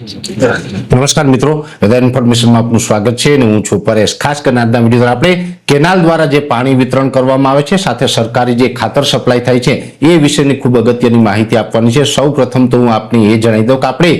નમસ્કાર મિત્રો વેધર ઇન્ફોર્મેશનમાં આપનું સ્વાગત છે અને હું છું પરેશ. ખાસ કરીને આજના વીડિયો આપણે કેનાલ દ્વારા જે પાણી વિતરણ કરવામાં આવે છે, સાથે સરકારી જે ખાતર સપ્લાય થાય છે, એ વિશેની ખૂબ અગત્યની માહિતી આપવાની છે. સૌ પ્રથમ તો હું આપને એ જણાવી દઉં કે આપણે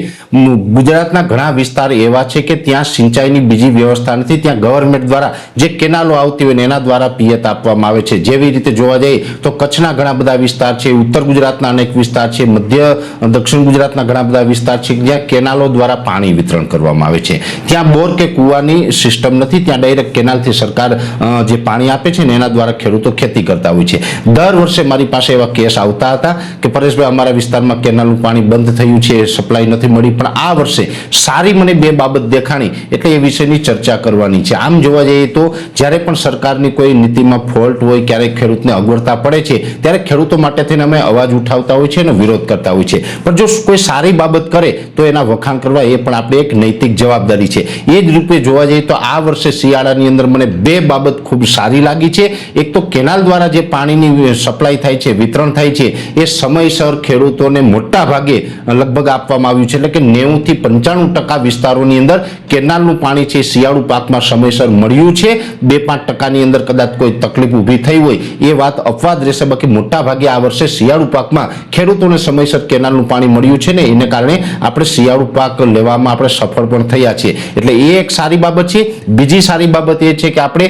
ગુજરાતના ઘણા વિસ્તાર એવા છે કે ત્યાં સિંચાઈની બીજી વ્યવસ્થા નથી. ત્યાં ગવર્મેન્ટ દ્વારા જે કેનાલો આવતી હોય એના દ્વારા પિયત આપવામાં આવે છે. જેવી રીતે જોવા જઈએ તો કચ્છના ઘણા બધા વિસ્તાર છે, ઉત્તર ગુજરાતના અનેક વિસ્તાર છે, મધ્ય, દક્ષિણ ગુજરાતના ઘણા બધા વિસ્તાર છે, જ્યાં કેનાલો દ્વારા પાણી વિતરણ કરવામાં આવે છે. ત્યાં બોર કે કૂવાની સિસ્ટમ નથી. ત્યાં ડાયરેક્ટ કેનાલથી સરકાર જે પાણી આપે છે ને એના દ્વારા ખેડૂતો ખેતી કરતા હોય છે. દર વર્ષે મારી પાસે એવા કેસ આવતા હતા કે પરેશભાઈ, અમારા વિસ્તારમાં કેનાલનું પાણી બંધ થયું છે, સપ્લાય નથી મળી, પણ આ વર્ષે સારી મને બે બાબત દેખાણી એટલે એ વિષયની ચર્ચા કરવાની છે. આમ જોવા જઈએ તો જ્યારે પણ સરકારની કોઈ નીતિમાં ફોલ્ટ હોય, ક્યારેક ખેડૂતને અગવડતા પડે છે, ત્યારે ખેડૂતો માટે થઈને અમે અવાજ ઉઠાવતા હોય છે અને વિરોધ કરતા હોય છે. પણ જો કોઈ સારી બાબત કરે, તો એના વખાણ કરવા એ પણ આપણે એક નૈતિક જવાબદારી છે. એ જ રૂપે જોવા જઈએ તો આ વર્ષે શિયાળાની અંદર મને બે બાબત ખૂબ સારી લાગી છે. એક તો કેનાલ દ્વારા જે પાણીની સપ્લાય થાય છે, વિતરણ થાય છે, એ સમયસર ખેડૂતોને મોટા ભાગે લગભગ આપવામાં આવ્યું છે. એટલે કે નેવુંથી પંચાણું ટકા વિસ્તારોની અંદર કેનાલનું પાણી છે શિયાળુ પાકમાં સમયસર મળ્યું છે. બે પાંચ ટકાની અંદર કદાચ કોઈ તકલીફ ઊભી થઈ હોય, એ વાત અપવાદ રહેશે. બાકી મોટા ભાગે આ વર્ષે શિયાળુ પાકમાં ખેડૂતોને સમયસર કેનાલનું પાણી મળ્યું છે ને, એને કારણે આપણે શિયાળુ પાક લેવામાં આપણે સફળ પણ થયા છીએ. એટલે એ એક સારી બાબત છે. બીજી સારી બાબત એ છે કે આપણે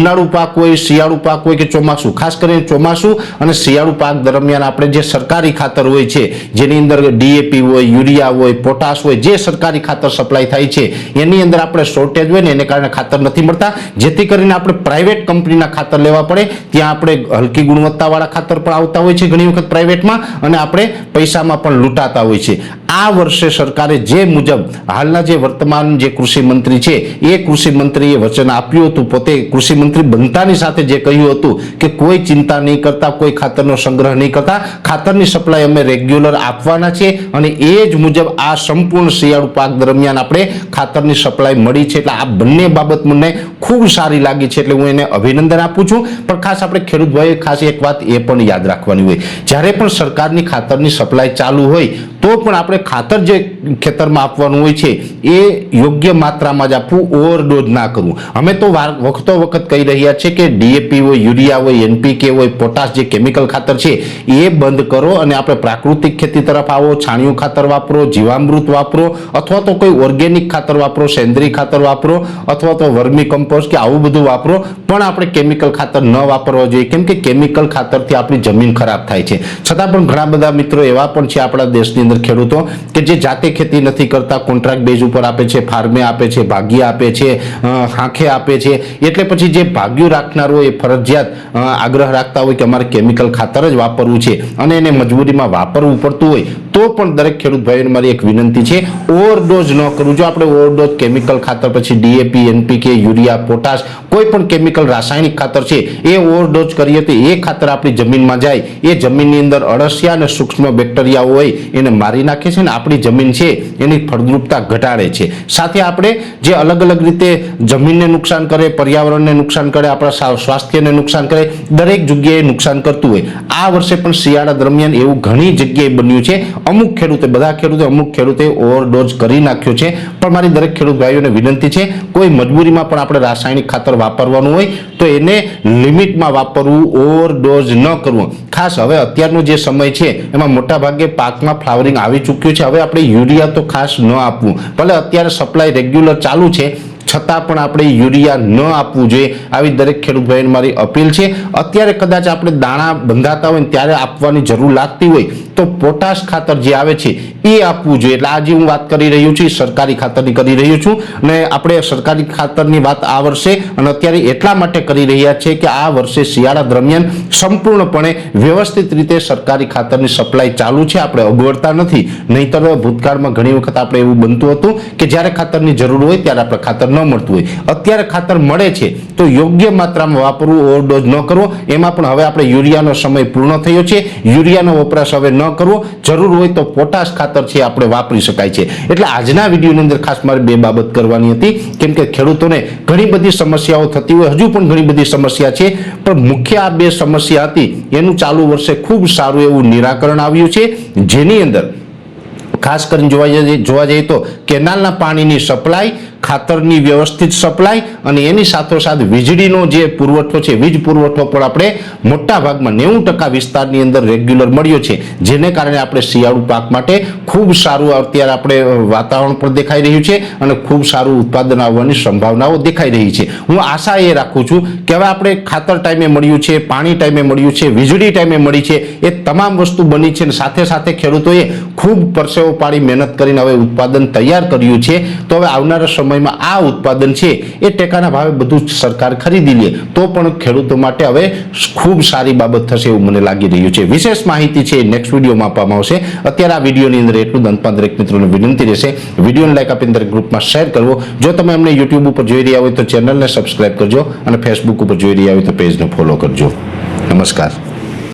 ઉનાળુ પાક હોય, શિયાળુ પાક હોય કે ચોમાસું, ખાસ કરીને ચોમાસું અને શિયાળુ પાક દરમિયાન આપણે જે સરકારી ખાતર હોય છે, જેની અંદર ડીએપી હોય, યુરિયા હોય, પોટાશ હોય, જે સરકારી ખાતર સપ્લાય થાય છે, એની અંદર આપણે શોર્ટેજ હોય ને એને કારણે ખાતર નથી મળતા. જેથી કરીને આપણે પ્રાઇવેટ કંપનીના ખાતર લેવા પડે. ત્યાં આપણે હલકી ગુણવત્તાવાળા ખાતર પણ આવતા હોય છે ઘણી વખત પ્રાઇવેટમાં અને આપણે પૈસામાં પણ લૂંટાતા હોય છે. આ વર્ષે સરકારે જે મુજબ હાલના જે વર્તમાન જે કૃષિ મંત્રી છે, એ કૃષિ મંત્રીએ વચન આપ્યું હતું, પોતે કૃષિ મંત્રી બનતાની સાથે જે કહ્યું હતું કે કોઈ ચિંતા નહીં કરતા, કોઈ ખાતરનો સંગ્રહ નહીં કરતા, ખાતરની સપ્લાય અમે રેગ્યુલર આપવાના છે અને એ જ મુજબ આ સંપૂર્ણ શિયાળુ પાક દરમિયાન આપણે ખાતરની સપ્લાય મળી છે. એટલે આ બંને બાબત મને ખૂબ સારી લાગી છે એટલે હું એને અભિનંદન આપું છું. પણ ખાસ આપણે ખેડૂત ભાઈ ખાસ એક વાત એ પણ યાદ રાખવાની હોય. જ્યારે પણ સરકારની ખાતરની સપ્લાય ચાલુ હોય તો પણ આપણે ખાતર જે ખેતરમાં આપવાનું હોય છે, એ યોગ્ય માત્રામાં જ આપવું, ઓવરડોઝ ના કરવું. અમે તો વખતો વખત કહી રહ્યા છે કે ડીએપી હોય, યુરિયા હોય એનપીકે હોય, પોટાશ જે કેમિકલ ખાતર છે, એ બંધ કરો અને આપણે પ્રાકૃતિક ખેતી તરફ આવો, છાણિયું ખાતર વાપરો, જીવામૃત વાપરો, અથવા તો કોઈ ઓર્ગેનિક ખાતર વાપરો, સેન્દ્રીય ખાતર વાપરો, અથવા તો વર્મી કમ્પોસ્ટ કે આવું બધું વાપરો, પણ આપણે કેમિકલ ખાતર ન વાપરવા જોઈએ. કેમ કે કેમિકલ ખાતરથી આપણી જમીન ખરાબ થાય છે. છતાં પણ ઘણા બધા મિત્રો એવા પણ છે આપણા દેશની અંદર ખેડૂતો કે જે જાતે ખેતી નથી કરતા, કોન્ટ્રાક્ટ બેઝ ઉપર આપે છે, ફાર્મે આપે છે ભાગ્ય આપે છે હાંખે આપે છે, એટલે પછી જે ભાગ્યું રાખનાર હોય એ ફરજિયાત આગ્રહ રાખતા હોય કે અમારે કેમિકલ ખાતર જ વાપરવું છે અને એને મજબૂરીમાં વાપરવું પડતું હોય તો પણ દરેક ખેડૂત ભાઈઓને મારી એક વિનંતી છે, ઓવરડોઝ ન કરવું. જો આપણે ઓવરડોઝ કેમિકલ ખાતર પછી ડીએપી, એનપીકે, યુરિયા, પોટાશ કોઈ પણ કેમિકલ રાસાયણિક ખાતર છે, એ ઓવરડોઝ કરીએ તો એ ખાતર આપણી જમીનમાં જાય. એ જમીનની અંદર અળસિયા અને સૂક્ષ્મ બેક્ટેરિયાઓ હોય, એને મારી નાખે છે ને આપણી જમીન છે, એની ફળદ્રુપતા ઘટાડે છે. સાથે આપણે જે અલગ અલગ રીતે જમીનને નુકસાન કરે, પર્યાવરણને નુકસાન કરે, આપણા સ્વાસ્થ્યને નુકસાન કરે, દરેક જગ્યાએ નુકસાન કરતું હોય. આ વર્ષે પણ શિયાળા દરમિયાન એવું ઘણી જગ્યાએ બન્યું છે. અમુક ખેડૂતે, બધા ખેડૂતે અમુક ખેડૂતે ઓવરડોઝ કરી નાખ્યો છે. પણ મારી દરેક ખેડૂત ભાઈઓને વિનંતી છે, કોઈ મજબૂરીમાં પણ આપણે રાસાયણિક ખાતર વાપરવાનું હોય, તો એને લિમિટમાં વાપરવું ઓવરડોઝ ન કરવું. ખાસ હવે અત્યારનો જે સમય છે, એમાં મોટાભાગે પાકમાં ફ્લાવરિંગ આવી ચૂક્યું છે. હવે આપણે યુરિયા તો ખાસ ન આપવું. ભલે અત્યારે સપ્લાય રેગ્યુલર ચાલુ છે, છતાં પણ આપણે યુરિયા ન આપવું જોઈએ. આવી દરેક ખેડૂત ભાઈને મારી અપીલ છે. અત્યારે કદાચ આપણે દાણા બંધાતા હોય ત્યારે આપવાની જરૂર લાગતી હોય તો પોટાશ ખાતર જે આવે છે, એ આપવું જોઈએ. એટલે આજે હું વાત કરી રહ્યો છું સરકારી ખાતરની કરી રહ્યો છું. અને આપણે સરકારી ખાતરની વાત આ વર્ષે અને અત્યારે એટલા માટે કરી રહ્યા છે કે આ વર્ષે શિયાળા દરમિયાન સંપૂર્ણપણે વ્યવસ્થિત રીતે સરકારી ખાતરની સપ્લાય ચાલુ છે. આપણે અગવડતા નથી. નહીતર ભૂતકાળમાં ઘણી વખત આપણે એવું બનતું હતું કે જ્યારે ખાતરની જરૂર હોય ત્યારે આપણે ખાતર ન મળતું હોય. અત્યારે ખાતર મળે છે, તો યોગ્ય માત્રામાં વાપરવું, ઓવરડોઝ ન કરવો, એમાં પણ હવે આપણે યુરિયાનો સમય પૂર્ણ થયો છે. યુરિયાનો વપરાશ હવે ન કરવો જરૂર હોય તો પોટાશ ખાતર છે આપણે વાપરી શકાય છે. એટલે આજના વિડીયોની અંદર ખાસ મારે બે બાબત કરવાની હતી. કેમ કે ખેડૂતોને ઘણી બધી સમસ્યાઓ થતી હોય, હજુ પણ ઘણી બધી સમસ્યા છે. પણ મુખ્ય આ બે સમસ્યા હતી, એનું ચાલુ વર્ષે ખૂબ સારું એવું નિરાકરણ આવ્યું છે. જેની અંદર ખાસ કરીને જોવા જઈએ જોવા જઈએ તો કેનાલના પાણીની સપ્લાય ખાતરની વ્યવસ્થિત સપ્લાય અને એની સાથોસાથ વીજળીનો જે પુરવઠો છે, વીજ પુરવઠો પણ આપણે મોટા ભાગમાં નેવું ટકા વિસ્તારની અંદર રેગ્યુલર મળ્યો છે. જેને કારણે આપણે શિયાળુ પાક માટે ખૂબ સારું અત્યારે આપણે વાતાવરણ પણ દેખાઈ રહ્યું છે અને ખૂબ સારું ઉત્પાદન આવવાની સંભાવનાઓ દેખાઈ રહી છે. હું આશા એ રાખું છું કે હવે આપણે ખાતર ટાઈમે મળ્યું છે, પાણી ટાઈમે મળ્યું છે, વીજળી ટાઈમે મળી છે. એ તમામ વસ્તુ બની છે અને સાથે સાથે ખેડૂતોએ ખૂબ પરસેવો પાડી મહેનત કરીને હવે ઉત્પાદન તૈયાર કર્યું છે. તો હવે આવનારા સમયમાં આ ઉત્પાદન છે એ ટેકાના ભાવે બધું સરકાર ખરીદી લે. તો પણ ખેડૂતો માટે હવે ખૂબ સારી બાબત થશે એવું મને લાગી રહ્યું છે. વિશેષ માહિતી છે નેક્સ્ટ વિડીયોમાં આપવામાં આવશે. અત્યારે આ વિડીયોની અંદર એટલું દંતમાં દરેક મિત્રોને વિનંતી રહેશે. વિડીયોને લાઈક આપીને દરેક ગ્રુપમાં શેર કરવો. જો તમે અમને યુટ્યુબ ઉપર જોઈ રહ્યા હોય તો ચેનલને સબસ્ક્રાઈબ કરજો અને ફેસબુક ઉપર જોઈ રહ્યા હોય તો પેજને ફોલો કરજો. નમસ્કાર.